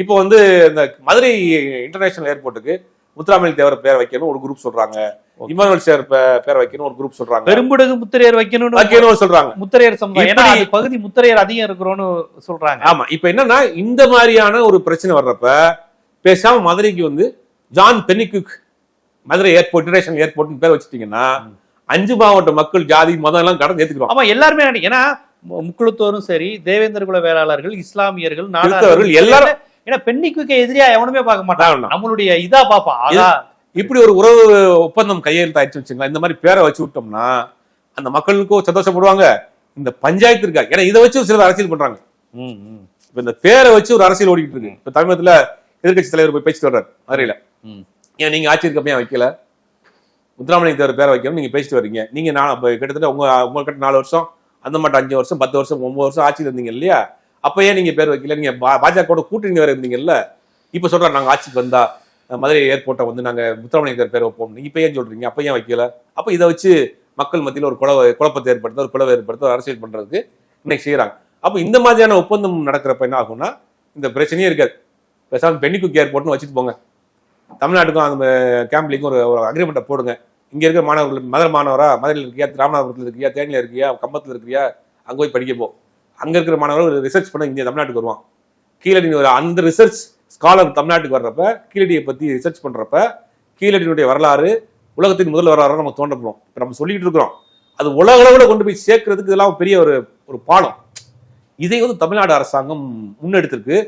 இப்போ வந்து இந்த மதுரை இன்டர்நேஷனல் ஏர்போர்ட்டுக்கு முத்துராமலிங்க தேவர் பேர் வைக்கணும் ஒரு குரூப் சொல்றாங்க. இமானுவல் சேர் பேர் வைக்கணும் ஒரு குரூப் சொல்றாங்க. பெரும்புடகு முத்திரையர் வைக்கணும்னு வைக்கணும் சொல்றாங்க. முத்திரையர் சமுதாயம் ஏன்னா அது பகுதி முத்திரையர் அதிகம் இருக்கிறோன்னு சொல்றாங்க. ஆமா இப்ப என்னன்னா இந்த மாதிரியான ஒரு பிரச்சனை வர்றப்ப பேசாம மதுரைக்கு வந்து John Pennycuick Madurai airport international ஏர்போர்ட்னு பேர் வச்சுட்டீங்கன்னா அஞ்சு மாவட்ட மக்கள் ஜாதி மதம் எல்லாம் கடந்து ஏத்துக்கிறோம் ஆமா எல்லாருமே ஏன்னா முக்குளத்தோரும் சரி தேவேந்திர குல வேளாளர்கள் இஸ்லாமியர்கள் நாடார்கள் எல்லாரும் ஏன்னா பெண்ணிக்கு எதிரியா எவனுமே பார்க்க மாட்டான். நம்மளுடைய இதா பாப்பான் ஆகா இப்படி ஒரு உறவு ஒப்பந்தம் கையெழுத்தாயிடுச்சு வச்சுங்களா இந்த மாதிரி பேரை வச்சு விட்டோம்னா அந்த மக்களுக்கும் சந்தோஷப்படுவாங்க. இந்த பஞ்சாயத்து இருக்கா? ஏன்னா இதை வச்சு சிலர் அரசியல் பண்றாங்க. இப்ப இந்த பேரை வச்சு ஒரு அரசியல் ஓடிட்டு இருக்கு. இப்ப தமிழகத்துல எதிர்க்கட்சி தலைவர் போய் பேசிட்டு வர்றாரு மதுரையில. ஏன் நீங்க ஆட்சி இருக்கப்ப ஏன் வைக்கல. முத்துராமலிங்க தேவர் பேரை வைக்கணும் நீங்க பேசிட்டு வர்றீங்க. நீங்க நான் கிட்டத்தட்ட உங்க உங்ககிட்ட நாலு வருஷம் அந்த மட்டும் அஞ்சு வருஷம் பத்து வருஷம் ஒன்பது வருஷம் ஆட்சியில் இருந்தீங்க இல்லையா? அப்போ ஏன் நீங்க பேர் வைக்கல. நீங்க பாஜக கூட கூட்டணி வேற இருந்தீங்கல்ல? இப்ப சொல்றாங்க நாங்க ஆட்சிக்கு வந்தா மதுரை ஏர்போர்ட்டை வந்து நாங்க முத்துராமலிங்க பேர் வைப்போம். நீங்க இப்ப ஏன் சொல்றீங்க? அப்ப ஏன் வைக்கல? அப்ப இதை வச்சு மக்கள் மத்தியில் ஒரு குழவ குழப்பத்தை ஏற்படுத்த ஒரு குழவை ஏற்படுத்த ஒரு அரசியல் பண்றதுக்கு இன்னைக்கு செய்யறாங்க அப்ப இந்த மாதிரியான ஒப்பந்தம் நடக்கிறப்ப என்ன ஆகும்னா இந்த பிரச்சனையே இருக்காது. பேசாம பெண்ணிக்குக் ஏர்போர்ட்னு வச்சுட்டு போங்க. தமிழ்நாட்டுக்கும் அந்த கேம்ப்லிக்கும் ஒரு ஒரு அக்ரிமெண்ட்டை போடுங்க. இங்க இருக்கிற மாணவர்கள் மதுரை மாணவரா? மதுரையில் இருக்கியா? ராமநாதபுரத்தில் இருக்கியா? தேனியில் இருக்கியா? கம்பத்தில் இருக்கியா? அங்கே போய் படிக்க போ. அங்கே இருக்கிற மாணவர்கள் ரிசர்ச் பண்ண இங்கே தமிழ்நாட்டுக்கு வருவான் கீழடி ஒரு அந்த ரிசர்ச் ஸ்காலர் தமிழ்நாட்டுக்கு வர்றப்ப கீழடியை பற்றி ரிசர்ச் பண்ணுறப்ப கீழடியினுடைய வரலாறு உலகத்தின் முதல் வரலாறு நம்ம தோன்றப்படும். இப்போ நம்ம சொல்லிட்டு இருக்கிறோம். அது உலக அளவில் கொண்டு போய் சேர்க்கறதுக்கு இதெல்லாம் பெரிய ஒரு ஒரு பாடம். இதை வந்து தமிழ்நாடு அரசாங்கம் முன்னெடுத்திருக்கு.